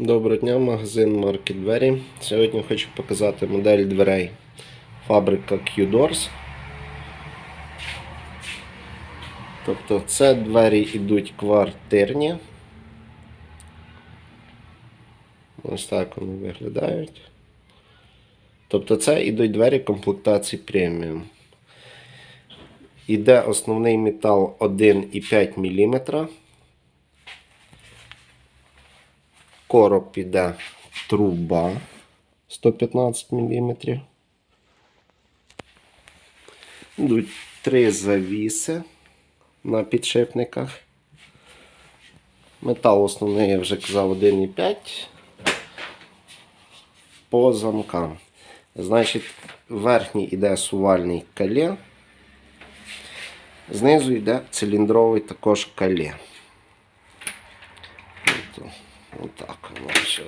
Доброго дня, магазин марки Двері. Сьогодні хочу показати модель дверей фабрика Q-Doors. Тобто це двері йдуть квартирні. Ось так вони виглядають. Тобто це йдуть двері комплектації преміум. Іде основний метал 1,5 мм. Короб іде труба 115 мм. Йдуть три завіси на підшипниках. Метал основний, я вже казав, 1,5 по замкам. Значить, верхній іде сувальний калє. Знизу йде циліндровий також калє. Отак воно все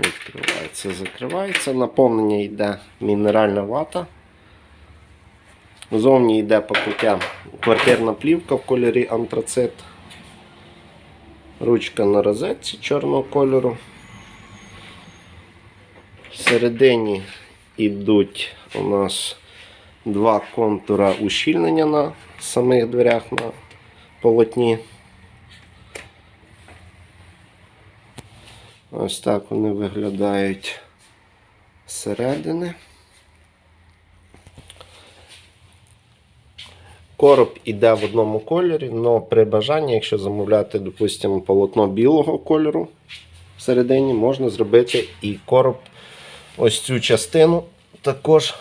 відкривається, закривається. Наповнення йде мінеральна вата. Зовні йде покриття квартирна плівка в кольорі антрацит. Ручка на розетці чорного кольору. Всередині йдуть у нас два контура ущільнення на самих дверях на полотні. Ось так вони виглядають зсередини. Короб іде в одному кольорі, але при бажанні, якщо замовляти, допустимо, полотно білого кольору всередині, можна зробити і короб ось цю частину також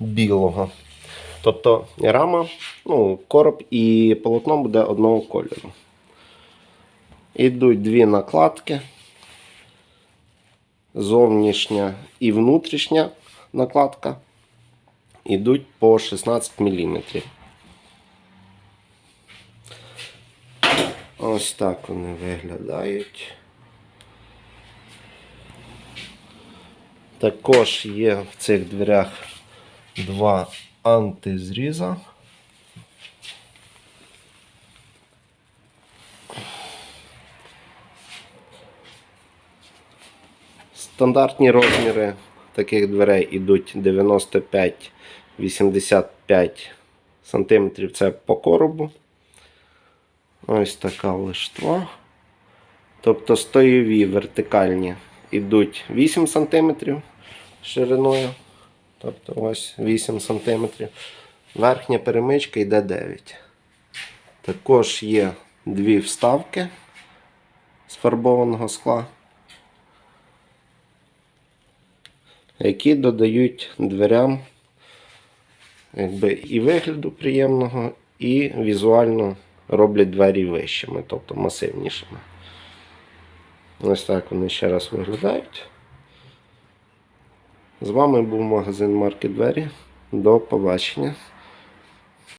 білого. Тобто рама, ну, короб і полотно буде одного кольору. Ідуть дві накладки. Зовнішня і внутрішня накладка ідуть по 16 мм. Ось так вони виглядають. Також є в цих дверях два антизріза. Стандартні розміри таких дверей йдуть 95-85 см це по коробу. Ось така лиштва. Тобто стоєві вертикальні йдуть 8 см шириною. Тобто ось 8 см. Верхня перемичка йде 9. Також є дві вставки з фарбованого скла, які додають дверям якби, і вигляду приємного, і візуально роблять двері вищими, тобто масивнішими. Ось так вони ще раз виглядають. З вами був магазин Марки Двері. До побачення.